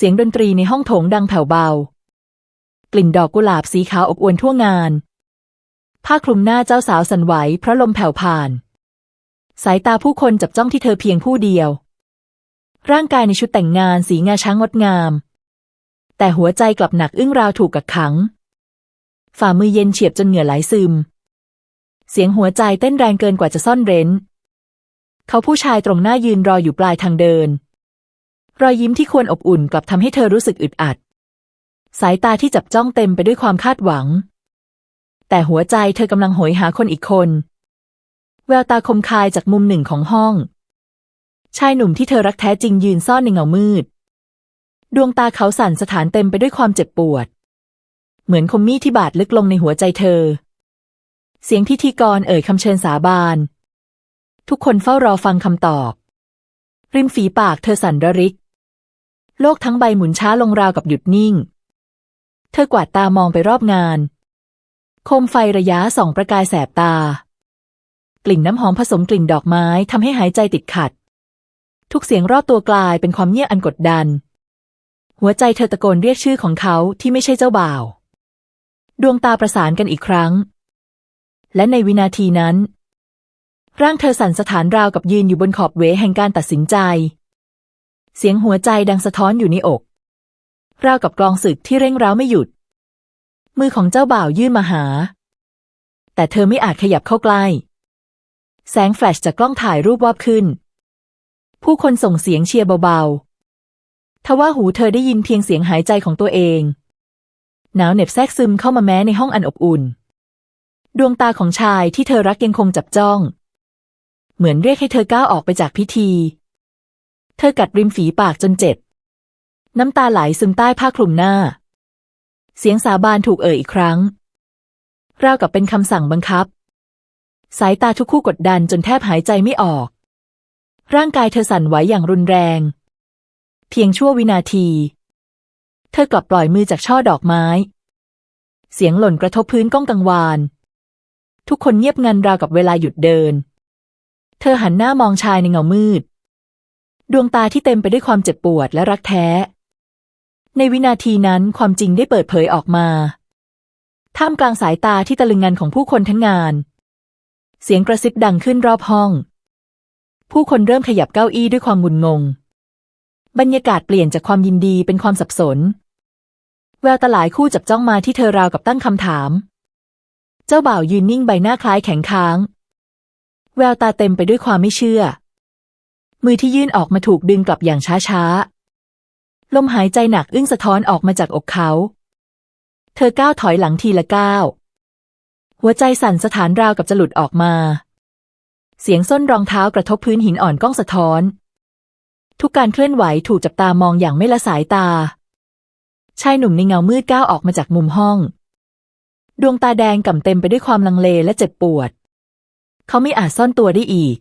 เสียงดนตรีในห้องโถงดังแผ่วเบา กลิ่นดอกกุหลาบสีขาวอบอวลทั่วงาน ผ้าคลุมหน้าเจ้าสาวสั่นไหวเพราะลมแผ่วผ่าน สายตาผู้คนจับจ้องที่เธอเพียงผู้เดียว ร่างกายในชุดแต่งงานสีงาช้างงดงาม แต่หัวใจกลับหนักอึ้งราวถูกกักขัง ฝ่ามือเย็นเฉียบจนเหงื่อไหลซึม เสียงหัวใจเต้นแรงเกินกว่าจะซ่อนเร้น เขาผู้ชายตรงหน้ายืนรออยู่ปลายทางเดิน รอยยิ้มที่ควรอบอุ่นกลับทำให้เธอรู้สึกอึดอัด สายตาที่จับจ้องเต็มไปด้วยความคาดหวัง แต่หัวใจเธอกำลังโหยหาคนอีกคน แววตาคมคายจากมุมหนึ่งของห้อง ชายหนุ่มที่เธอรักแท้จริงยืนซ่อนในเงามืด ดวงตาเขาสั่นสถานเต็มไปด้วยความเจ็บปวด เหมือนคมมีดที่บาดลึกลงในหัวใจเธอ เสียงพิธีกรเอ่ยคำเชิญสาบาน ทุกคนเฝ้ารอฟังคำตอบ ริมฝีปากเธอสั่นระริก โลกทั้งใบหมุนช้าลงราวกับหยุดนิ่ง เธอกวาดตามองไปรอบงาน โคมไฟระยะส่องประกายแสบตา กลิ่นน้ำหอมผสมกลิ่นดอกไม้ทำให้หายใจติดขัด ทุกเสียงรอบตัวกลายเป็นความเงียบอันกดดัน หัวใจเธอตะโกนเรียกชื่อของเขาที่ไม่ใช่เจ้าบ่าว ดวงตาประสานกันอีกครั้ง และในวินาทีนั้น ร่างเธอสั่นสะท้านราวกับยืนอยู่บนขอบเวแห่งการตัดสินใจ เสียงหัวใจดังสะท้อนอยู่ในอก ราวกับกลองศึกที่เร่งร้าวไม่หยุด มือของเจ้าบ่าวยื่นมาหา แต่เธอไม่อาจขยับเข้าใกล้ แสงแฟลชจากกล้องถ่ายรูปวาบขึ้น ผู้คนส่งเสียงเชียร์เบาๆ ทว่าหูเธอได้ยินเพียงเสียงหายใจของตัวเอง หนาวเหน็บแทรกซึมเข้ามาแม้ในห้องอันอบอุ่น ดวงตาของชายที่เธอรักยังคงจับจ้อง เหมือนเรียกให้เธอก้าวออกไปจากพิธี เธอกัดริมฝีปากจนเจ็บ น้ำตาไหลซึมใต้ผ้าคลุมหน้า เสียงสาบานถูกเอ่ยอีกครั้ง ราวกับเป็นคำสั่งบังคับ สายตาทุกคู่กดดันจนแทบหายใจไม่ออก ร่างกายเธอสั่นไหวอย่างรุนแรง เพียงชั่ววินาที เธอกลับปล่อยมือจากช่อดอกไม้ เสียงหล่นกระทบพื้นก้องกังวาน ทุกคนเงียบงันราวกับเวลาหยุดเดิน เธอหันหน้ามองชายในเงามืด ดวงตาที่เต็มไปด้วยความเจ็บปวดและรักแท้ ในวินาทีนั้นความจริงได้เปิดเผยออกมา ท่ามกลางสายตาที่ตะลึงงันของผู้คนทั้งงาน เสียงกระซิบดังขึ้นรอบห้อง ผู้คนเริ่มขยับเก้าอี้ด้วยความงุนงง บรรยากาศเปลี่ยนจากความยินดีเป็นความสับสน แววตาหลายคู่จับจ้องมาที่เธอราวกับตั้งคำถาม เจ้าบ่าวยืนนิ่งใบหน้าคล้ายแข็งค้าง แววตาเต็มไปด้วยความไม่เชื่อ มือที่ยื่นออกมาถูกดึงกลับอย่างช้าๆ ลมหายใจหนักอึ้งสะท้อนออกมาจากอกเขา เธอก้าวถอยหลังทีละก้าว หัวใจสั่นสถานราวกับจะหลุดออกมา เสียงส้นรองเท้ากระทบพื้นหินอ่อนก้องสะท้อน ทุกการเคลื่อนไหวถูกจับตามองอย่างไม่ละสายตา ชายหนุ่มในเงามืดก้าวออกมาจากมุมห้อง ดวงตาแดงก่ำเต็มไปด้วยความลังเลและเจ็บปวด เขาไม่อาจซ่อนตัวได้อีก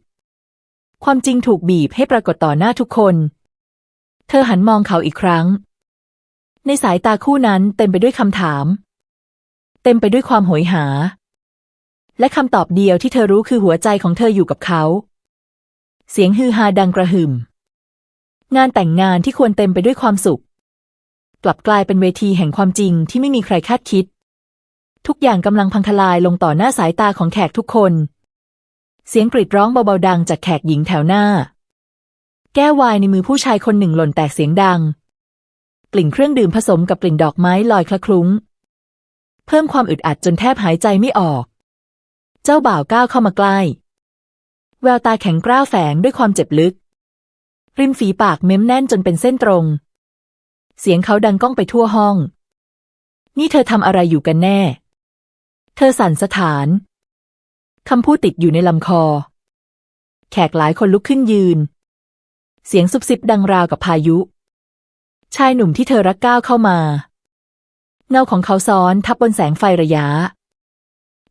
ความจริงถูกบีบให้ปรากฏต่อหน้าทุกคน เธอหันมองเขาอีกครั้ง ในสายตาคู่นั้นเต็มไปด้วยคำถาม เต็มไปด้วยความโหยหา และคำตอบเดียวที่เธอรู้คือหัวใจของเธออยู่กับเขา เสียงฮือฮาดังกระหึ่ม งานแต่งงานที่ควรเต็มไปด้วยความสุข กลับกลายเป็นเวทีแห่งความจริงที่ไม่มีใครคาดคิด ทุกอย่างกำลังพังทลายลงต่อหน้าสายตาของแขกทุกคน เสียงกรีดร้องเบาๆดังจากแขกหญิงแถวหน้า แก้ววายในมือผู้ชายคนหนึ่งหล่นแตกเสียงดัง กลิ่นเครื่องดื่มผสมกับกลิ่นดอกไม้ลอยคละคลุ้ง เพิ่มความอึดอัดจนแทบหายใจไม่ออก เจ้าบ่าวก้าวเข้ามาใกล้ แววตาแข็งกร้าวแฝงด้วยความเจ็บลึก ริมฝีปากเม้มแน่นจนเป็นเส้นตรง เสียงเขาดังก้องไปทั่วห้อง นี่เธอทำอะไรอยู่กันแน่ เธอสั่นสถาน คำพูดติดอยู่ในลำคอ แขกหลายคนลุกขึ้นยืน เสียงซุบซิบดังราวกับพายุ ชายหนุ่มที่เธอรักก้าวเข้ามา เงาของเขาซ้อนทับบนแสงไฟระยะ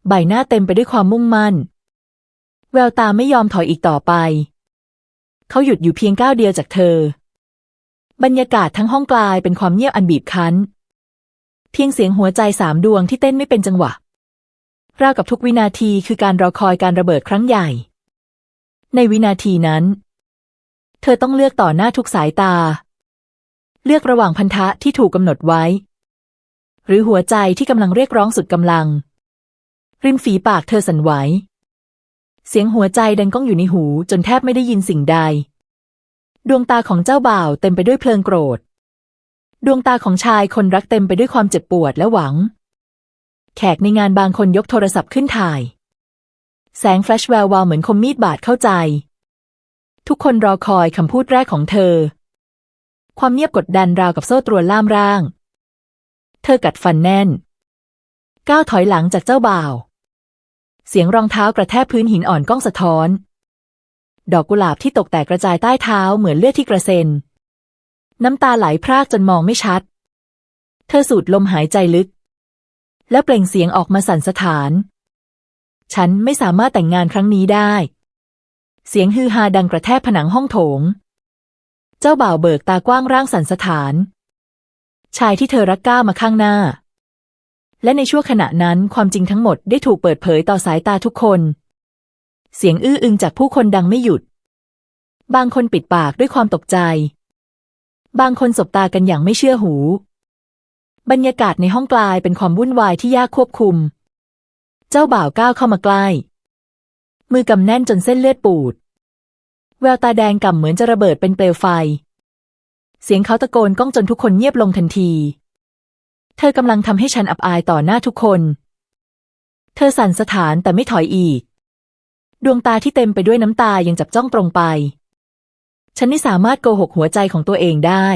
ใบหน้าเต็มไปด้วยความมุ่งมั่น แววตาไม่ยอมถอยอีกต่อไป เขาหยุดอยู่เพียงก้าวเดียวจากเธอ บรรยากาศทั้งห้องกลายเป็นความเงียบอันบีบคั้น เพียงเสียงหัวใจสามดวงที่เต้นไม่เป็นจังหวะ ราวกับทุกวินาทีคือการรอคอยการระเบิดครั้งใหญ่ ในวินาทีนั้น เธอต้องเลือกต่อหน้าทุกสายตา เลือกระหว่างพันธะที่ถูกกำหนดไว้ หรือหัวใจที่กำลังเรียกร้องสุดกำลัง ริมฝีปากเธอสั่นไหว เสียงหัวใจดังก้องอยู่ในหูจนแทบไม่ได้ยินสิ่งใด ดวงตาของเจ้าบ่าวเต็มไปด้วยเพลิงโกรธ ดวงตาของชายคนรักเต็มไปด้วยความเจ็บปวดและหวัง แขกในงานบางคนยกโทรศัพท์ขึ้นถ่าย แสงแฟลชแวววาวเหมือนคมมีดบาดเข้าใจ ทุกคนรอคอยคำพูดแรกของเธอ ความเงียบกดดันราวกับโซ่ตรวนล่ามร่าง เธอกัดฟันแน่น ก้าวถอยหลังจากเจ้าบ่าว เสียงรองเท้ากระแทกพื้นหินอ่อนก้องสะท้อน ดอกกุหลาบที่ตกแตกกระจายใต้เท้าเหมือนเลือดที่กระเซ็น น้ำตาไหลพรากจนมองไม่ชัด เธอสูดลมหายใจลึก แล้วเปล่งเสียงออกมาสั่นสะท้าน ฉันไม่สามารถแต่งงานครั้งนี้ได้ เสียงฮือฮาดังกระแทกผนังห้องโถง เจ้าบ่าวเบิกตากว้างร่างสั่นสะท้าน ชายที่เธอรักก้าวมาข้างหน้า และในชั่วขณะนั้นความจริงทั้งหมดได้ถูกเปิดเผยต่อสายตาทุกคน เสียงอื้ออึงจากผู้คนดังไม่หยุด บางคนปิดปากด้วยความตกใจ บางคนสบตากันอย่างไม่เชื่อหู บรรยากาศในห้องกลายเป็นความวุ่นวายที่ยากควบคุม เจ้าบ่าวก้าวเข้ามาใกล้ มือกำแน่นจนเส้นเลือดปูด แววตาแดงก่ำเหมือนจะระเบิดเป็นเปลวไฟ เสียงเขาตะโกนก้องจนทุกคนเงียบลงทันที เธอกำลังทำให้ฉันอับอายต่อหน้าทุกคน เธอสั่นสถานแต่ไม่ถอยอีก ดวงตาที่เต็มไปด้วยน้ำตายังจับจ้องตรงไป ฉันไม่สามารถโกหกหัวใจของตัวเองได้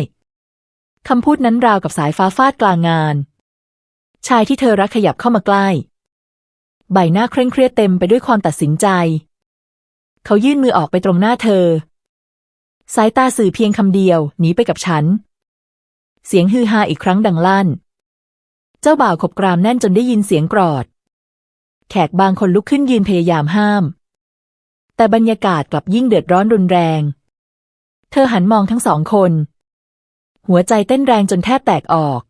คำพูดนั้นราวกับสายฟ้าฟาดกลางงาน ชายที่เธอรักขยับเข้ามาใกล้ ใบหน้าเคร่งเครียดเต็มไปด้วยความตัดสินใจ เขายื่นมือออกไปตรงหน้าเธอ สายตาสื่อเพียงคำเดียว หนีไปกับฉัน เสียงฮือฮาอีกครั้งดังลั่น เจ้าบ่าวขบกรามแน่นจนได้ยินเสียงกรอด แขกบางคนลุกขึ้นยืนพยายามห้าม แต่บรรยากาศกลับยิ่งเดือดร้อนรุนแรง เธอหันมองทั้งสองคน หัวใจเต้นแรงจนแทบแตกออก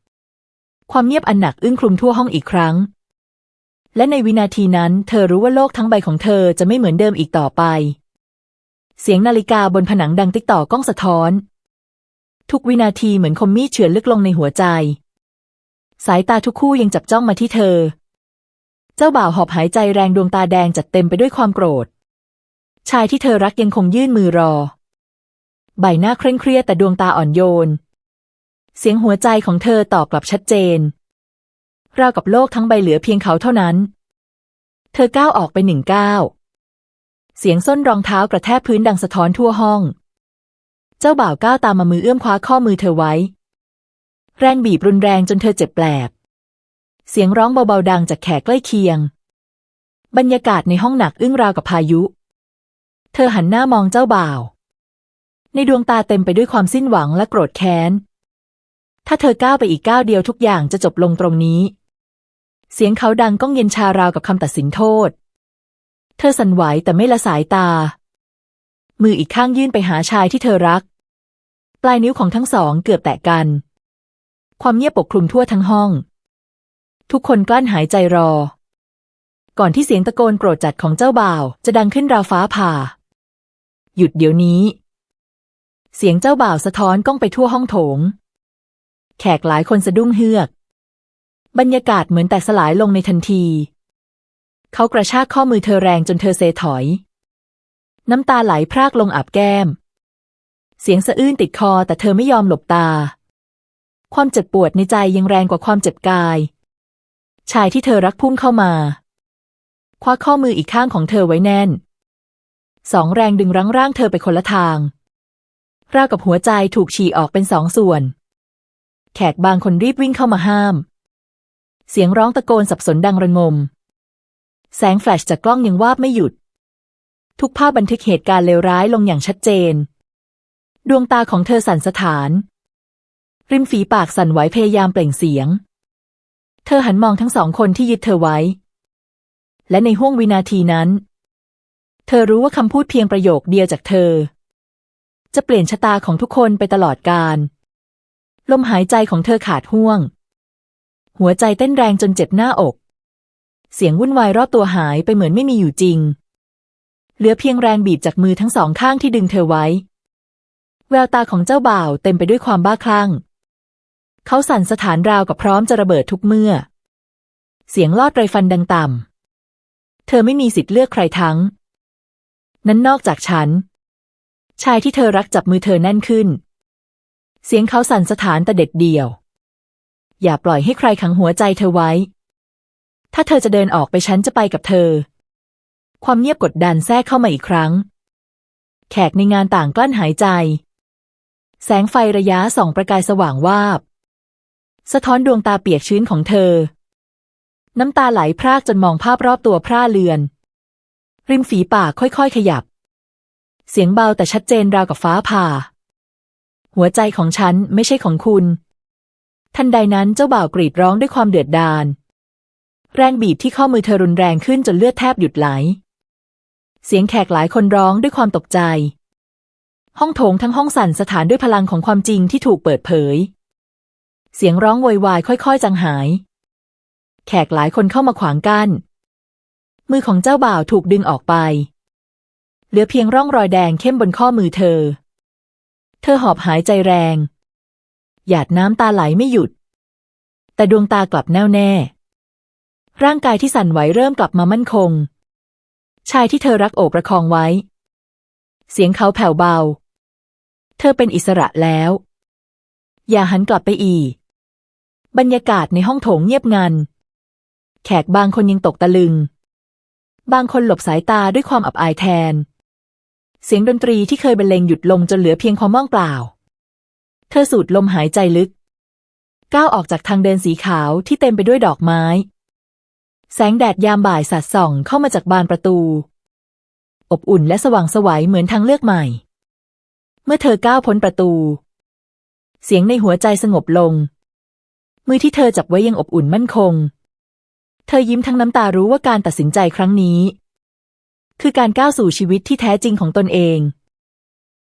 ความเงียบอันหนักอึ้งคลุมทั่วห้องอีกครั้ง และในวินาทีนั้นเธอรู้ว่าโลกทั้งใบของเธอจะไม่เหมือนเดิมอีกต่อไป เสียงนาฬิกาบนผนังดังติ๊กต่อก้องสะท้อน ทุกวินาทีเหมือนคมมีดเฉือนลึกลงในหัวใจ สายตาทุกคู่ยังจับจ้องมาที่เธอ เจ้าบ่าวหอบหายใจแรงดวงตาแดงจัดเต็มไปด้วยความโกรธ ชายที่เธอรักยังคงยื่นมือรอ ใบหน้าเคร่งเครียดแต่ดวงตาอ่อนโยน เสียงหัวใจของเธอตอบกลับชัดเจน ราวกับโลกทั้งใบเหลือเพียงเขาเท่านั้น เธอก้าวออกไปหนึ่งก้าวเสียงส้นรองเท้ากระแทกพื้นดังสะท้อนทั่วห้อง เจ้าบ่าวก้าวตามมามือเอื้อมคว้าข้อมือเธอไว้ แรงบีบรุนแรงจนเธอเจ็บแปลบ เสียงร้องเบาๆดังจากแขกใกล้เคียง บรรยากาศในห้องหนักอึ้งราวกับพายุ เธอหันหน้ามองเจ้าบ่าว ในดวงตาเต็มไปด้วยความสิ้นหวังและโกรธแค้น ถ้าเธอก้าวไปอีกก้าวเดียวทุกอย่างจะจบลงตรงนี้ เสียงเขาดังก้องเย็นชาราวกับคำตัดสินโทษ เธอสั่นไหวแต่ไม่ละสายตา มืออีกข้างยื่นไปหาชายที่เธอรัก ปลายนิ้วของทั้งสองเกือบแตะกัน ความเงียบปกคลุมทั่วทั้งห้อง ทุกคนกลั้นหายใจรอ ก่อนที่เสียงตะโกนโกรธจัดของเจ้าบ่าว จะดังขึ้นราวฟ้าผ่า หยุดเดี๋ยวนี้ เสียงเจ้าบ่าวสะท้อนก้องไปทั่วห้องโถง แขกหลายคนสะดุ้งเฮือก บรรยากาศเหมือนแตกสลายลงในทันที เขากระชากข้อมือเธอแรงจนเธอเซถอย น้ำตาไหลพรากลงอาบแก้ม เสียงสะอื้นติดคอแต่เธอไม่ยอมหลบตา ความเจ็บปวดในใจยังแรงกว่าความเจ็บกาย ชายที่เธอรักพุ่งเข้ามา คว้าข้อมืออีกข้างของเธอไว้แน่น สองแรงดึงรั้งร่างเธอไปคนละทางราวกับหัวใจถูกฉี่ออกเป็นสองส่วน แขกบางคนรีบวิ่งเข้ามาห้าม เสียงร้องตะโกนสับสนดังระงม แสงแฟลชจากกล้องยังวาบไม่หยุด ทุกภาพบันทึกเหตุการณ์เลวร้ายลงอย่างชัดเจน ดวงตาของเธอสั่นสะท้าน ริมฝีปากสั่นไหวพยายามเปล่งเสียง เธอหันมองทั้งสองคนที่ยึดเธอไว้ และในห้วงวินาทีนั้น เธอรู้ว่าคำพูดเพียงประโยคเดียวจากเธอ จะเปลี่ยนชะตาของทุกคนไปตลอดกาล ลมหายใจของเธอขาดห่วง หัวใจเต้นแรงจนเจ็บหน้าอก เสียงวุ่นวายรอบตัวหายไปเหมือนไม่มีอยู่จริง เหลือเพียงแรงบีบจากมือทั้งสองข้างที่ดึงเธอไว้ แววตาของเจ้าบ่าวเต็มไปด้วยความบ้าคลั่ง เขาสั่นสถานราวกับพร้อมจะระเบิดทุกเมื่อ เสียงลอดไรฟันดังต่ำ เธอไม่มีสิทธิ์เลือกใครทั้ง นั้นนอกจากฉัน ชายที่เธอรักจับมือเธอแน่นขึ้น เสียงเขาสั่นสถานแต่เด็ดเดี่ยว อย่าปล่อยให้ใครขังหัวใจเธอไว้ ถ้าเธอจะเดินออกไปฉันจะไปกับเธอ ความเงียบกดดันแทรกเข้ามาอีกครั้ง แขกในงานต่างกลั้นหายใจ แสงไฟระยะส่องประกายสว่างวาบ สะท้อนดวงตาเปียกชื้นของเธอ น้ำตาไหลพรากจนมองภาพรอบตัวพร่าเลือน ริมฝีปากค่อยๆขยับ เสียงเบาแต่ชัดเจนราวกับฟ้าผ่า หัวใจของฉันไม่ใช่ของคุณ ทันใดนั้นเจ้าบ่าวกรีดร้องด้วยความเดือดดาล แรงบีบที่ข้อมือเธอรุนแรงขึ้นจนเลือดแทบหยุดไหล เสียงแขกหลายคนร้องด้วยความตกใจ ห้องโถงทั้งห้องสั่นสถานด้วยพลังของความจริงที่ถูกเปิดเผย เสียงร้องโวยวายค่อยๆจางหาย แขกหลายคนเข้ามาขวางกัน้น มือของเจ้าบ่าวถูกดึงออกไป เหลือเพียงร่องรอยแดงเข้มบนข้อมือเธอ เธอหอบหายใจแรง หยาดน้ำตาไหลไม่หยุด แต่ดวงตากลับแน่วแน่ ร่างกายที่สั่นไหวเริ่มกลับมามั่นคง ชายที่เธอรักโอบประคองไว้ เสียงเขาแผ่วเบา เธอเป็นอิสระแล้ว อย่าหันกลับไปอีก บรรยากาศในห้องโถงเงียบงัน แขกบางคนยังตกตะลึง บางคนหลบสายตาด้วยความอับอายแทน เสียงดนตรีที่เคยบรรเลงหยุดลงจนเหลือเพียงความว่างเปล่า เธอสูดลมหายใจลึก ก้าวออกจากทางเดินสีขาวที่เต็มไปด้วยดอกไม้ แสงแดดยามบ่ายสาดส่องเข้ามาจากบานประตู อบอุ่นและสว่างสวัยเหมือนทางเลือกใหม่ เมื่อเธอก้าวพ้นประตู เสียงในหัวใจสงบลง มือที่เธอจับไว้ยังอบอุ่นมั่นคง เธอยิ้มทั้งน้ำตารู้ว่าการตัดสินใจครั้งนี้ คือการก้าวสู่ชีวิตที่แท้จริงของตนเอง